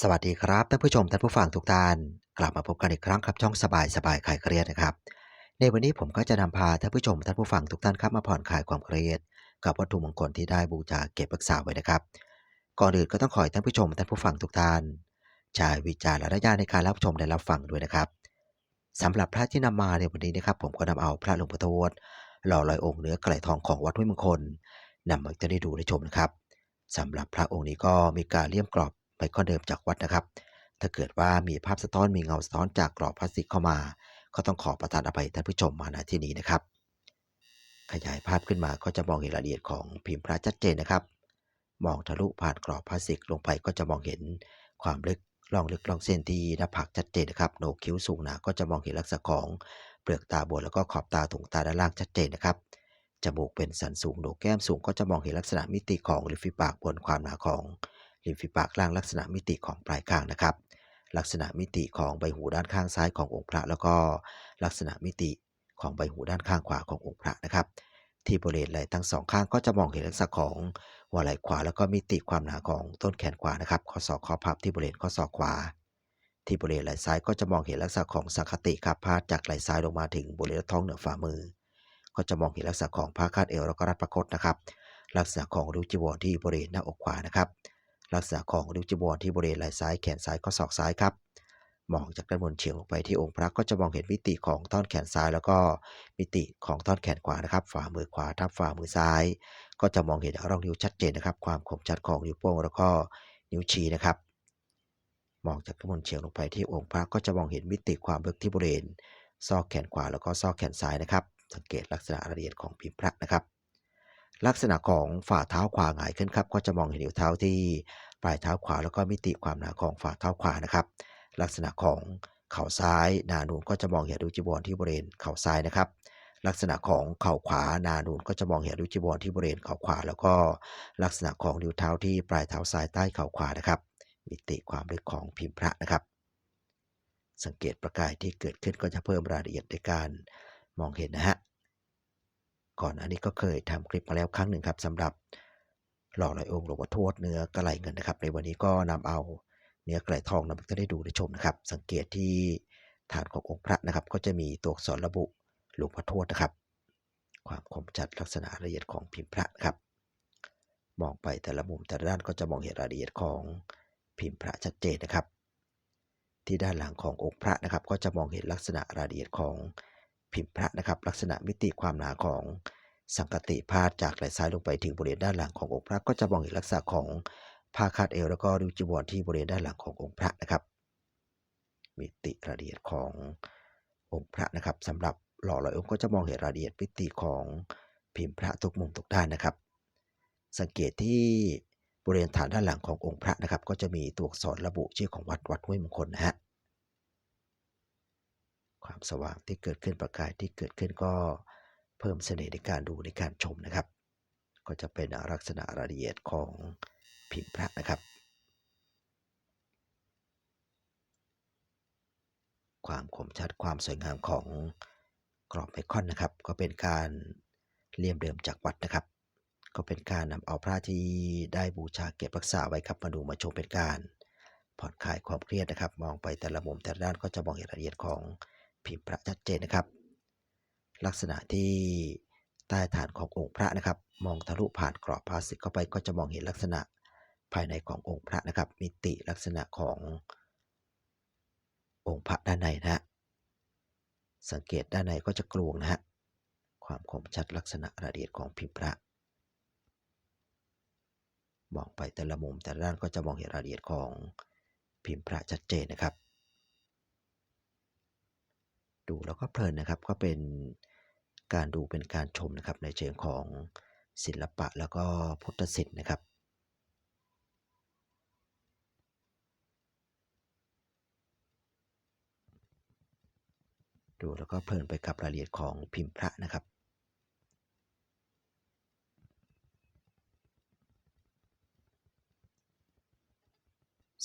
สวัสดีครับท่านผู้ชมท่านผู้ฟังทุกท่าน กลับมาพบกันอีกครั้งครับช่องสบายสบายคลายเครียดนะครับ ในวันนี้ผมก็จะนำพาท่านผู้ชมท่านผู้ฟังทุกท่านครับมาผ่อนคลายความเครียด กับวัตถุมงคลที่ได้บูชาเก็บรักษาไว้นะครับ ก่อนอื่นก็ต้องขอให้ท่านผู้ชมท่านผู้ฟังทุกท่านใช้วิจารณญาณในการรับชมและรับฟังด้วยนะครับสำหรับพระที่นำมาในวันนี้นะครับผมก็นำเอาพระหลวงพ่อโทษหล่อลอยองค์เนื้อไกลทองของวัดห้วยมงคลนำมาจะได้ดูได้ชมนะครับสำหรับพระองค์นี้ก็มีการเลี่ยมกรอบ ไปข้อเดิมจากวัดนะครับ ถ้าเกิดว่ามีภาพสะท้อนมีเงาสะท้อนจากกรอบพลาสติกเข้ามา ก็ต้องขอประทานอภัยท่านผู้ชมมาณที่นี้นะครับ ขยายภาพขึ้นมาก็จะมองเห็นรายละเอียดของพิมพ์พระชัดเจนนะครับ มองทะลุผ่านกรอบพลาสติกลงไปก็จะมองเห็นความลึกล่องลึกล่องเส้นที่หน้าผากชัดเจนนะครับโหนกคิ้วสูงหนาก็จะมองเห็นลักษณะของเปลือกตาบนแล้วก็ขอบตาถุงตาด้านล่างชัดเจนนะครับจมูกเป็นสันสูงโหนกแก้มสูงก็จะมองเห็นลักษณะมิติของริมฝีปากบนความหนาของ ริมฝีปากล่างลักษณะมิติของปลายคางนะครับ ลักษณะมิติของใบหูด้านข้างซ้ายขององค์พระ แล้วก็ลักษณะมิติของใบหูด้านข้างขวาขององค์พระนะครับ ที่บริเวณไหล่ทั้งสองข้างก็จะมองเห็นลักษณะของหัวไหล่ขวา แล้วก็มิติความหนาของต้นแขนขวานะครับข้อศอกข้อพับที่บริเวณข้อศอกขวา ที่บริเวณไหล่ซ้ายก็จะมองเห็นลักษณะของสังคติครับพาดจากไหล่ซ้ายลงมาถึงบริเวณท้องเหนือฝ่ามือ ก็จะมองเห็นลักษณะของผ้าคาดเอวแล้วก็รัดประคตนะครับ ลักษณะของริ้วจีวรที่บริเวณหน้าอกขวานะครับ ลักษณะของริ้วจีวรที่บริเวณไหล่ซ้ายแขนซ้ายข้อศอกซ้ายครับมองจากด้านบนเฉียงลงไปที่องค์พระก็จะมองเห็นมิติของท่อนแขนซ้าย แล้วก็มิติของท่อนแขนขวานะครับ ฝ่ามือขวาทับฝ่ามือซ้าย ก็จะมองเห็นร่องนิ้วชัดเจนนะครับ ความคมชัดของนิ้วโป้งแล้วก็นิ้วชี้นะครับมองจากด้านบนเฉียงลงไปที่องค์พระก็จะมองเห็นมิติความลึกที่บริเวณซอกแขนขวาแล้วก็ซอกแขนซ้ายนะครับ สังเกตลักษณะละเอียดของพิมพ์พระนะครับ ลักษณะของฝ่าเท้าขวาหงายขึ้นครับก็จะมองเห็นนิ้วเท้าที่ปลายเท้าขวาแล้วก็มิติความหนาของฝ่าเท้าขวานะครับ ลักษณะของเข่าซ้ายนานูนก็จะมองเห็นรูจีบอลที่บริเวณเข่าซ้ายนะครับ ลักษณะของเข่าขวานานูนก็จะมองเห็นรูจีบอลที่บริเวณเข่าขวา แล้วก็ลักษณะของนิ้วเท้าที่ปลายเท้าซ้ายใต้เข่าขวานะครับ มิติความลึกของพิมพ์พระนะครับ สังเกตประกายที่เกิดขึ้นก็จะเพิ่มรายละเอียดในการมองเห็นนะฮะ ก่อนอันนี้ก็เคยทำคลิปมาแล้วครั้งหนึ่งครับสำหรับหล่อลอยองค์หลวงพ่อทวดเนื้อกระไหลเงินนะครับ ในวันนี้ก็นำเอาเนื้อกระไหลทองนำมาได้ดูได้ชมนะครับ สังเกตที่ฐานขององค์พระนะครับ ก็จะมีตัวอักษรระบุหลวงพ่อทวดนะครับ ความคมชัดลักษณะละเอียดของพิมพ์พระครับมองไปแต่ละมุมแต่ละด้านก็จะมองเห็นรายละเอียดของพิมพ์พระชัดเจนนะครับ ที่ด้านหลังขององค์พระนะครับ ก็จะมองเห็นลักษณะรายละเอียดของ พิมพ์พระนะครับ ลักษณะมิติความหนาของสังกติพาดจากไหล่ซ้ายลงไปถึงบริเวณด้านหลังขององค์พระ ก็จะมองเห็นลักษณะของผ้าคาดเอวแล้วก็ริ้วจีวรที่บริเวณด้านหลังขององค์พระนะครับ มิติรายละเอียดขององค์พระนะครับสำหรับหล่อลอยองค์ก็จะมองเห็นรายละเอียดมิติของพิมพ์พระทุกมุมทุกด้านนะครับ สังเกตที่บริเวณฐานด้านหลังขององค์พระนะครับ ก็จะมีตัวอักษรระบุชื่อของวัดวัดห้วยมงคลนะฮะ ความสว่างที่เกิดขึ้นประกายที่เกิดขึ้นก็เพิ่มเสน่ห์ในการดูในการชมนะครับ ก็จะเป็นลักษณะรายละเอียดของพิมพ์พระนะครับ ความคมชัดความสวยงามของกรอบไมคอนนะครับ ก็เป็นการเลี่ยมเดิมจากวัดนะครับ ก็เป็นการนำเอาพระที่ได้บูชาเก็บรักษาไว้ครับมาดูมาชมเป็นการผ่อนคลายความเครียดนะครับ มองไปแต่ละมุมแต่ละด้านก็จะมองเห็นรายละเอียดของ พิมพ์พระชัดเจนนะครับ ลักษณะที่ใต้ฐานขององค์พระนะครับ มองทะลุผ่านกรอบพลาสติกเข้าไปก็จะมองเห็นลักษณะภายในขององค์พระนะครับ มิติลักษณะขององค์พระด้านในนะฮะสังเกตด้านในก็จะกลวงนะฮะความคมชัดลักษณะรายละเอียดของพิมพ์พระมองไปแต่ละมุมแต่ละด้านก็จะมองเห็นรายละเอียดของพิมพ์พระชัดเจนนะครับ ดูแล้วก็เพลินนะครับ ก็เป็นการดูเป็นการชมนะครับในเชิงของศิลปะแล้วก็พุทธศิลป์นะครับดูแล้วก็เพลินไปกับรายละเอียดของพิมพ์พระนะครับ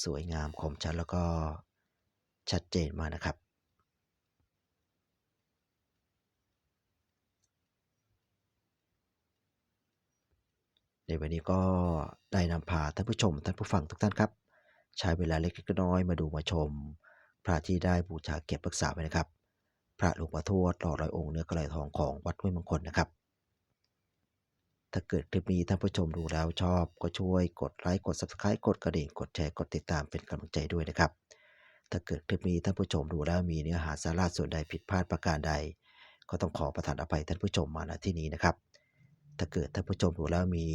สวยงามคมชัดแล้วก็ชัดเจนมากนะครับ ในวันนี้ก็ได้นำพาท่านผู้ชมท่านผู้ฟังทุกท่านครับ ใช้เวลาเล็กๆน้อยมาดูมาชม พระที่ได้บูชาเก็บรักษาไว้นะครับ พระหลวงพ่อทวดหล่อร้อยองค์เนื้อกระไหลทองของวัดห้วยมงคลนะครับ ถ้าเกิดคลิปนี้ท่านผู้ชมดูแล้วชอบก็ช่วยกดไลค์กด Subscribe กดกระดิ่งกดแชร์กดติดตามเป็นกำลังใจด้วยนะครับ ถ้าเกิดคลิปนี้ท่านผู้ชมดูแล้วมีเนื้อหาสาระส่วนใดผิดพลาดประการใด ก็ต้องขอประทานอภัยท่านผู้ชมมาณที่นี้นะครับ ถ้าเกิดท่านผู้ชมดูแล้วมี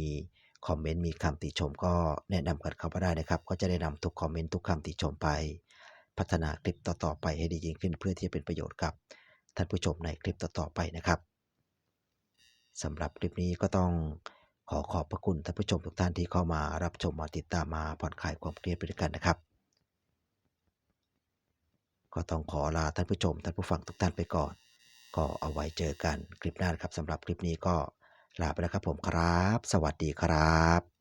คอมเมนต์มีคำติชมก็แนะนำกันเข้ามาได้นะครับ ก็จะได้นำทุกคอมเมนต์ทุกคำติชมไป พัฒนาคลิปต่อๆไปให้ดียิ่งขึ้นเพื่อที่จะเป็นประโยชน์กับท่านผู้ชมในคลิปต่อๆไปนะครับสำหรับคลิปนี้ก็ต้องขอขอบพระคุณท่านผู้ชมทุกท่านที่เข้ามารับชมมาติดตามมาผ่อนคลายความเครียดไปด้วยกันนะครับ ก็ต้องขอลาท่านผู้ชมท่านผู้ฟังทุกท่านไปก่อน ก็เอาไว้เจอกันคลิปหน้านครับสำหรับคลิปนี้ก็ ลาไปแล้วครับผมครับ สวัสดีครับ